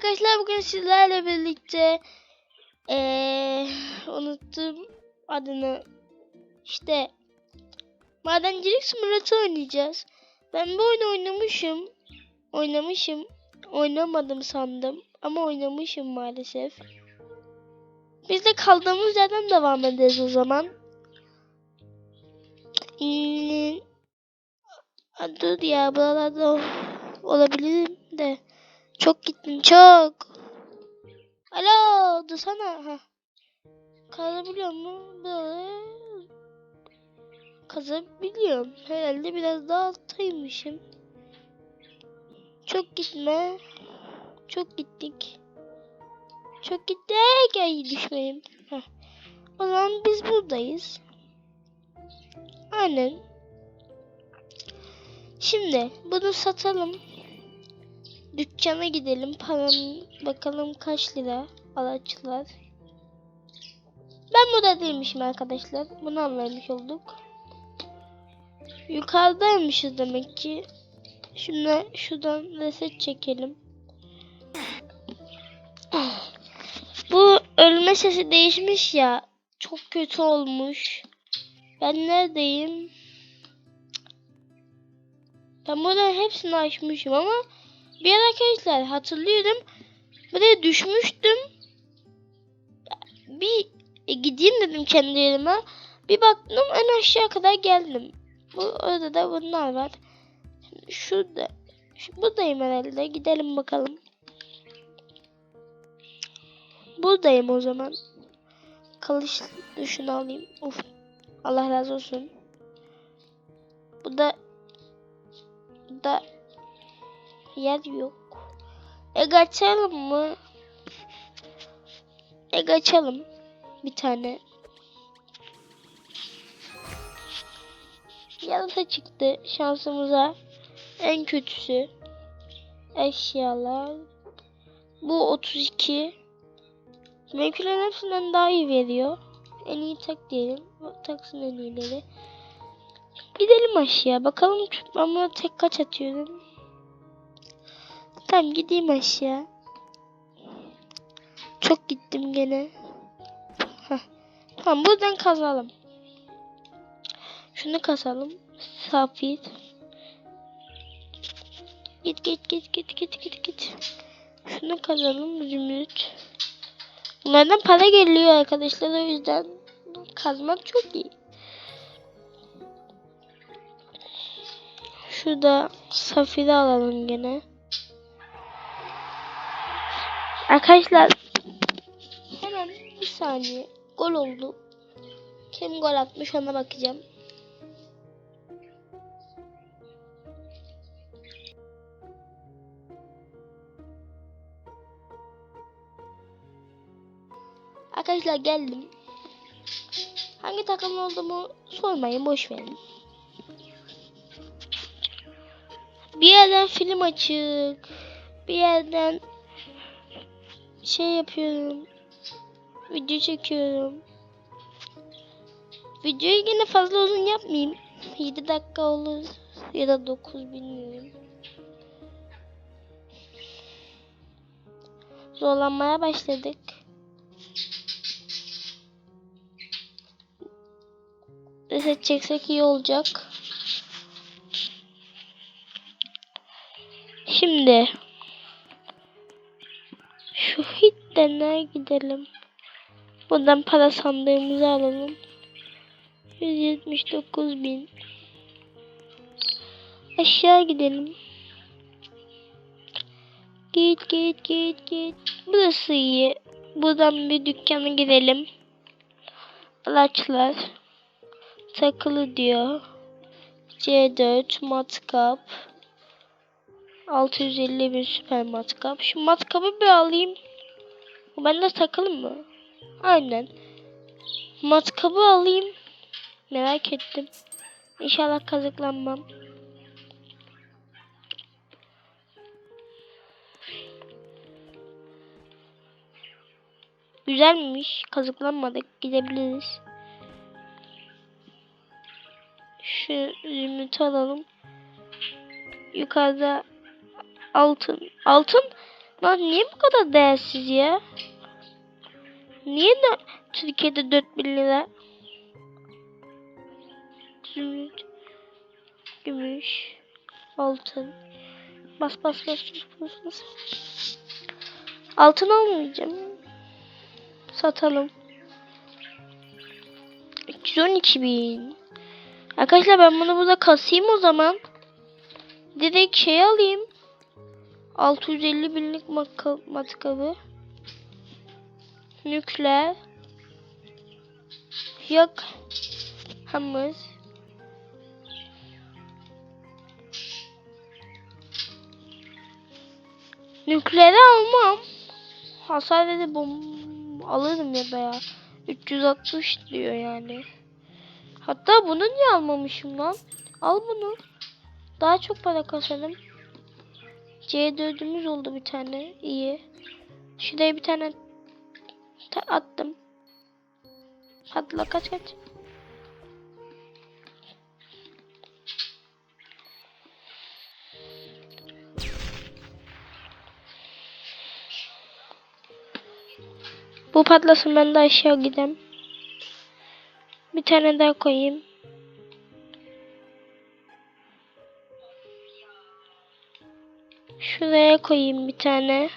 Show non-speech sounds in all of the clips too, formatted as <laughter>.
arkadaşlar bugün sizlerle birlikte eee unuttum adını işte madencilik simülatörü oynayacağız. Ben bu oyunu oynamışım. Oynamışım. Oynamadım sandım ama oynamışım maalesef. Biz de kaldığımız yerden devam ederiz o zaman. Hmm, Dur ya buralarda ol- olabilirim de. Çok gittin çok. Alo dursana. Kazabiliyor mu? Böyle. Kazabiliyorum. Herhalde biraz daha alttaymışım. Çok gitme. Çok gittik. Çok gittik. Ay düşmeyeyim. Heh. O zaman biz buradayız. Aynen. Şimdi bunu satalım. Dükkana gidelim. Param bakalım kaç lira araçlar. Ben burada değilmişim arkadaşlar. Bunu anlamış olduk. Yukarıdaymışız demek ki. Şimdi şuradan reset çekelim. Bu ölme sesi değişmiş ya. Çok kötü olmuş. Ben neredeyim? Ben buradan hepsini açmışım ama bir arkadaşlar hatırlıyorum. Buraya düşmüştüm. Bir e, gideyim dedim kendi yerime. Bir baktım en aşağı kadar geldim. Bu orada da bunlar var. Şurada. Şu, buradayım herhalde. Gidelim bakalım. Buradayım o zaman. Kılıç şunu alayım. Uf. Allah razı olsun. Bu da bu da yer yok. E kaçalım mı? E kaçalım. Bir tane. Yarıda çıktı şansımıza. En kötüsü. Eşyalar. Bu 32. Mevkilerin hepsinden daha iyi veriyor. En iyi tak diyelim. Taksın en iyileri. Gidelim aşağı. Bakalım ama tek kaç atıyorum. Tamam gideyim aşağı. Çok gittim gene. Heh. Tamam buradan kazalım. Şunu kazalım. Safir. Git git git git git git git. Şunu kazalım zümrüt. Bunlardan para geliyor arkadaşlar o yüzden kazmak çok iyi. Şurada safiri alalım gene. Arkadaşlar hemen bir saniye gol oldu. Kim gol atmış ona bakacağım. Arkadaşlar geldim. Hangi takım olduğumu sormayın boş verin. Bir yerden film açık. Bir yerden şey yapıyorum. Video çekiyorum. Videoyu yine fazla uzun yapmayayım. 7 dakika olur ya da 9 bilmiyorum. Zorlanmaya başladık. Reset çeksek iyi olacak. Şimdi hitlerine gidelim. Buradan para sandığımızı alalım. 179 bin. Aşağı gidelim. Git git git git. Burası iyi. Buradan bir dükkana gidelim. Araçlar. Takılı diyor. C4 matkap. 650 bin süper matkap. Şu matkabı bir alayım. Bende takılı mı? Aynen. Matkabı alayım. Merak ettim. İnşallah kazıklanmam. Güzelmiş. Kazıklanmadık. Gidebiliriz. Şu zümrütü alalım. Yukarıda altın. Altın Lan niye bu kadar değersiz ya? Niye de Türkiye'de 4000 lira? Zümrüt. Gümüş. Altın. Bas bas bas bas bas. bas. Altın almayacağım. Satalım. 312 bin. Arkadaşlar ben bunu burada kasayım o zaman. Direkt şey alayım. 650 binlik matkabı. Nükleer. Yok. Hamız. Nükleeri almam. Hasar dedi bom alırım ya da ya. 360 diyor yani. Hatta bunu niye almamışım lan? Al bunu. Daha çok para kazanırım. C4'ümüz oldu bir tane. İyi. Şuraya bir tane ta- attım. Patla kaç kaç. Bu patlasın ben de aşağı gideyim. Bir tane daha koyayım. Koyayım bir tane.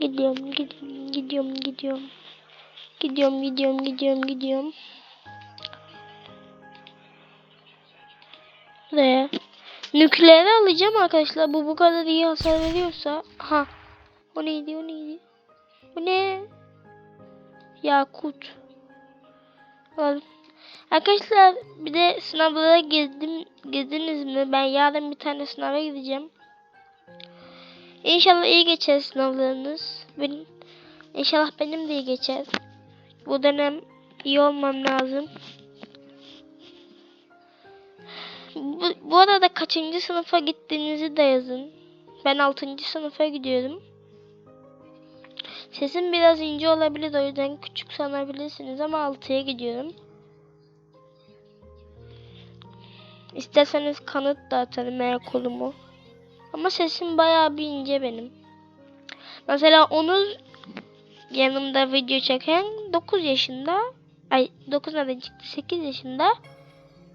Gidiyorum, gidiyorum, gidiyorum, gidiyorum. Gidiyorum, gidiyorum, gidiyorum, gidiyorum. Buraya. Nükleeri alacağım arkadaşlar. Bu bu kadar iyi hasar veriyorsa. Ha. O neydi, o neydi? Bu ne? Yakut. Arkadaşlar bir de sınavlara girdim, girdiniz mi? Ben yarın bir tane sınava gideceğim. İnşallah iyi geçer sınavlarınız. Benim, inşallah benim de iyi geçer. Bu dönem iyi olmam lazım. Bu, bu arada kaçıncı sınıfa gittiğinizi de yazın. Ben 6. sınıfa gidiyorum. Sesim biraz ince olabilir o yüzden küçük sanabilirsiniz ama 6'ya gidiyorum. İsterseniz kanıt da atarım eğer kolumu. Ama sesim bayağı bir ince benim. Mesela onu yanımda video çeken 9 yaşında ay 9 nereden çıktı 8 yaşında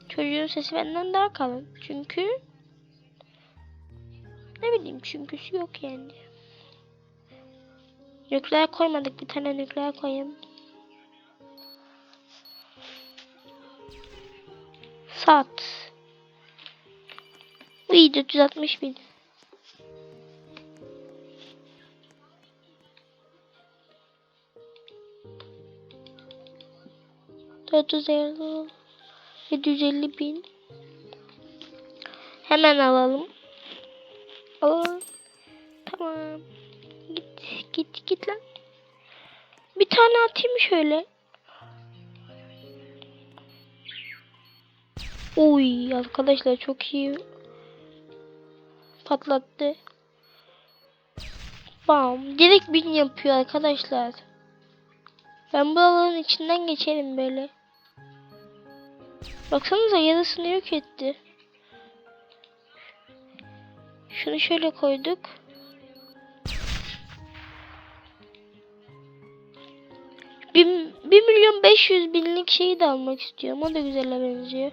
çocuğun sesi benden daha kalın. Çünkü ne bileyim çünküsü yok yani. Nükleer koymadık. Bir tane nükleer koyayım. Saat. İyi 460 bin. Dört yüz elli, yedi yüz elli bin. Hemen alalım. Alalım. Git git lan. Bir tane atayım şöyle. Uy arkadaşlar çok iyi patlattı. Bam. Direkt bin yapıyor arkadaşlar. Ben bu alanın içinden geçerim böyle. Baksanıza yarısını yok etti. Şunu şöyle koyduk. Bir, bir milyon beş yüz binlik şeyi de almak istiyorum. O da güzele benziyor.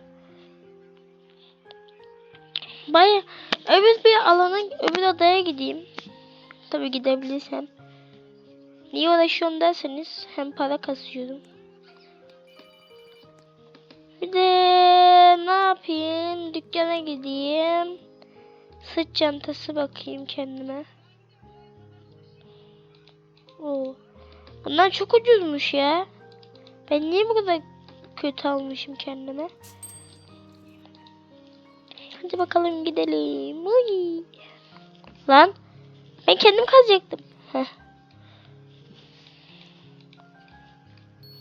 Baya öbür bir alana öbür adaya gideyim. Tabi gidebilirsem. Niye uğraşıyorum derseniz hem para kasıyorum. Bir de ne yapayım? Dükkana gideyim. Sırt çantası bakayım kendime. Oo. Bunlar çok ucuzmuş ya. Ben niye bu kadar kötü almışım kendime? Hadi bakalım gidelim. Uy. Lan ben kendim kazacaktım. Heh.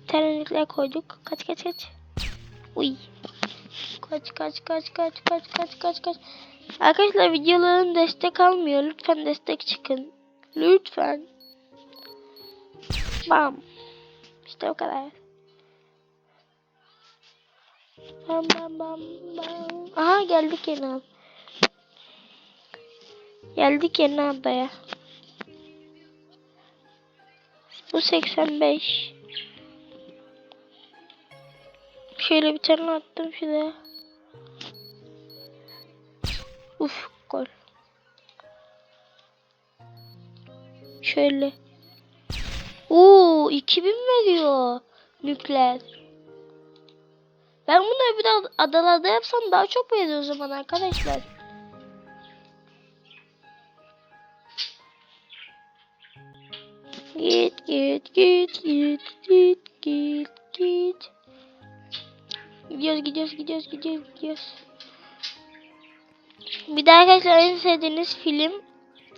Terörlükler koyduk. Kaç kaç kaç. Uy. Kaç kaç kaç kaç kaç kaç kaç kaç. Arkadaşlar videoların destek almıyor. Lütfen destek çıkın. Lütfen. Bam. İşte o kadar. Bam bam bam bam. Aha geldik yeni ad- Geldik yeni adaya. Bu 85. Şöyle bir tane attım şuraya. Uf gol. Şöyle. Oo 2000 veriyor nükleer. Ben bunu bir de adalarda yapsam daha çok veriyor o zaman arkadaşlar. Git git git git git git git. Gidiyoruz gidiyoruz gidiyoruz gidiyoruz gidiyoruz. Bir de arkadaşlar en sevdiğiniz film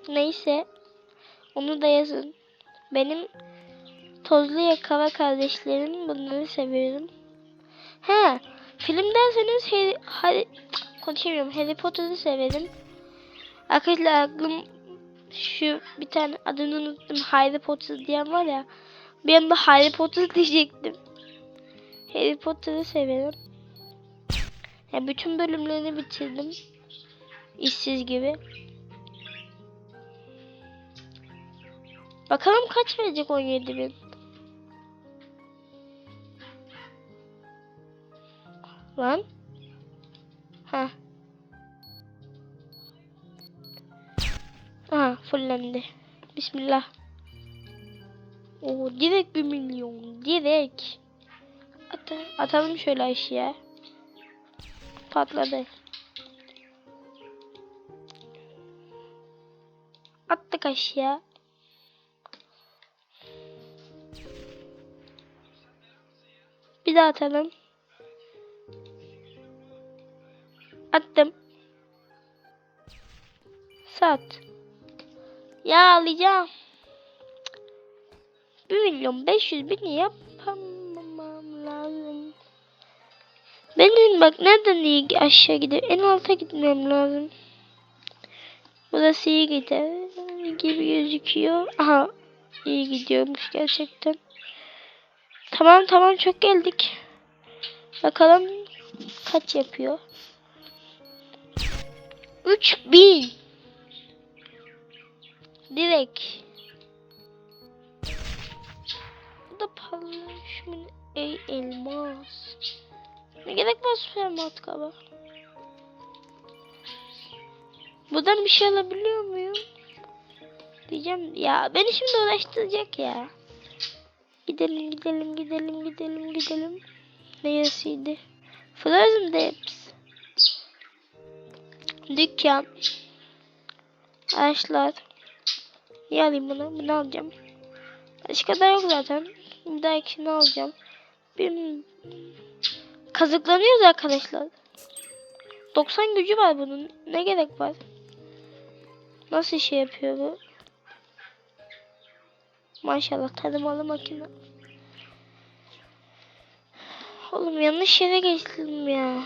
neyse onu da yazın. Benim Tozlu Yakala kardeşlerim bunları seviyorum. He, film derseniz Harry, Harry, konuşamıyorum. Harry Potter'ı severim. Arkadaşlar aklım şu bir tane adını unuttum. Harry Potter diyen var ya. Bir anda Harry Potter <laughs> diyecektim. Harry Potter'ı severim. Ya bütün bölümlerini bitirdim. İşsiz gibi. Bakalım kaç verecek 17 bin. Lan. Ha. Aha fullendi. Bismillah. Oo direkt bir milyon. Direkt. At atalım şöyle aşağıya. Patladı. Attık aşağı. Bir daha atalım. Attım. Sat. Ya alacağım. 1 milyon 500 bin yapamam lazım. Benim bak nereden iyi aşağı gidiyor? En alta gitmem lazım. Burası iyi gider gibi gözüküyor. Aha iyi gidiyormuş gerçekten. Tamam tamam çok geldik. Bakalım kaç yapıyor. 3000 Direkt. Bu da. Şu ey elmas. Ne gerek var süper matkaba? Buradan bir şey alabiliyor muyum? Diyeceğim ya beni şimdi uğraştıracak ya. Gidelim gidelim gidelim gidelim gidelim. Neresiydi? Frozen Depths. Dükkan. Ağaçlar. İyi alayım bunu. Bunu alacağım. Başka da yok zaten. Bir dahakini alacağım. Bir... Kazıklanıyoruz arkadaşlar. 90 gücü var bunun. Ne gerek var? Nasıl şey yapıyor bu? Maşallah tanımalı makine. Oğlum yanlış yere geçtim ya.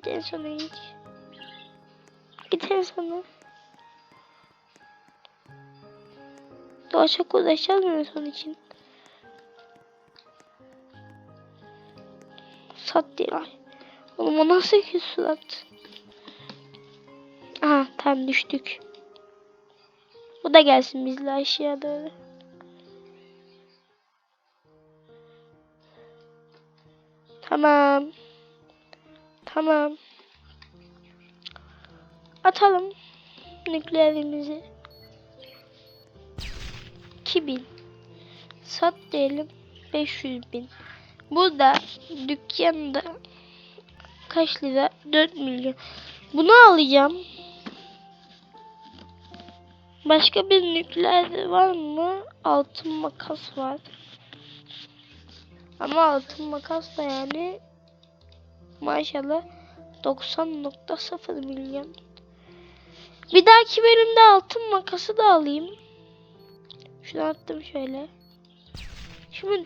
Git en sona git. Git en sona. Daha çok uğraşacağız mı son için? Sat diye. Oğlum o nasıl ki surat? Aha tam düştük. Bu da gelsin bizle aşağıya doğru. Tamam. Tamam. Atalım nükleerimizi. 2000. Sat diyelim 500 bin. Burada dükkanda kaç lira? 4 milyon. Bunu alacağım. Başka bir nükleer var mı? Altın makas var. Ama altın makas da yani maşallah 90.0 milyon. Bir dahaki bölümde altın makası da alayım. Şunu attım şöyle. Şimdi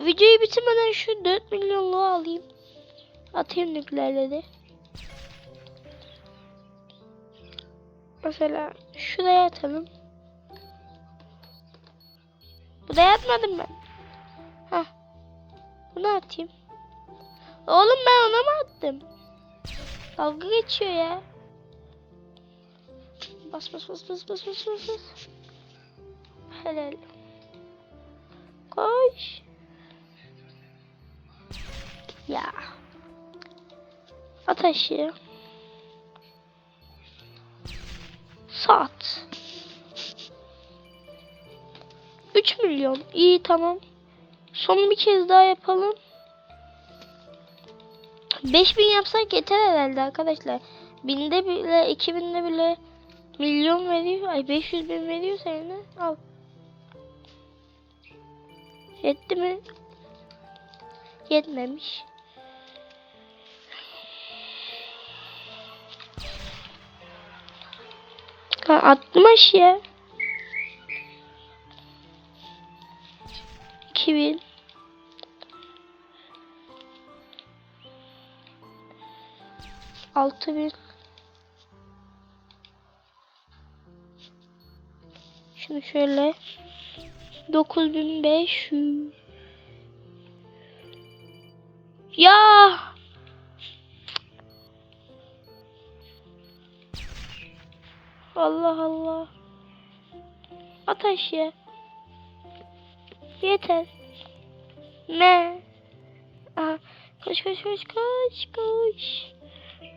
videoyu bitirmeden şu 4 milyonluğu alayım. Atayım nükleerleri. Mesela şuraya atalım. Buraya atmadım ben. Bunu atayım. Oğlum ben ona mı attım? Dalga geçiyor ya. Bas bas bas bas bas bas bas bas. Helal. Koş. Ya. At aşağı. Saat. 3 milyon. İyi tamam. Son bir kez daha yapalım. 5000 yapsak yeter herhalde arkadaşlar. Binde bile 2000'de bile milyon veriyor. Ay 500 bin veriyor sana. Al. Yetti mi? Yetmemiş. Ha, attım aşağı. 2000 6000 Şunu şöyle. 9500 Ya! Allah Allah. At aşağı. Yeter. Ne? Aha. Koş koş koş koş koş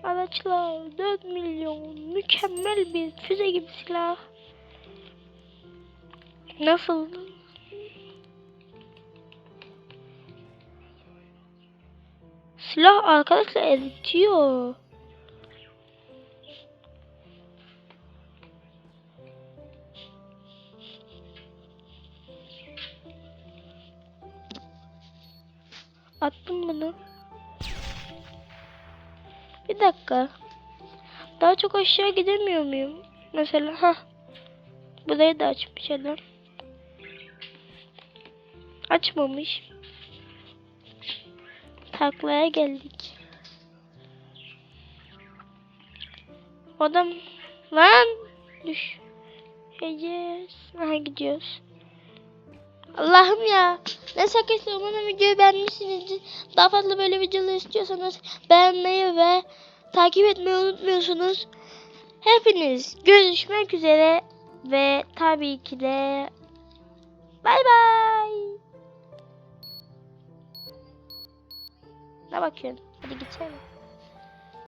Araçlar 4 milyon mükemmel bir füze gibi silah Nasıl? Silah arkadaşlar eritiyor. Çok aşağı gidemiyor muyum? Mesela ha. Burayı da açmış adam. Açmamış. Taklaya geldik. Adam lan düş. Gideceğiz. Aha gidiyoruz. Allah'ım ya. Neyse arkadaşlar umarım videoyu beğenmişsinizdir. Daha fazla böyle videolar istiyorsanız beğenmeyi ve takip etmeyi unutmuyorsunuz. Hepiniz görüşmek üzere ve tabii ki de bay bay. Ne bakıyorsun? Hadi geçelim.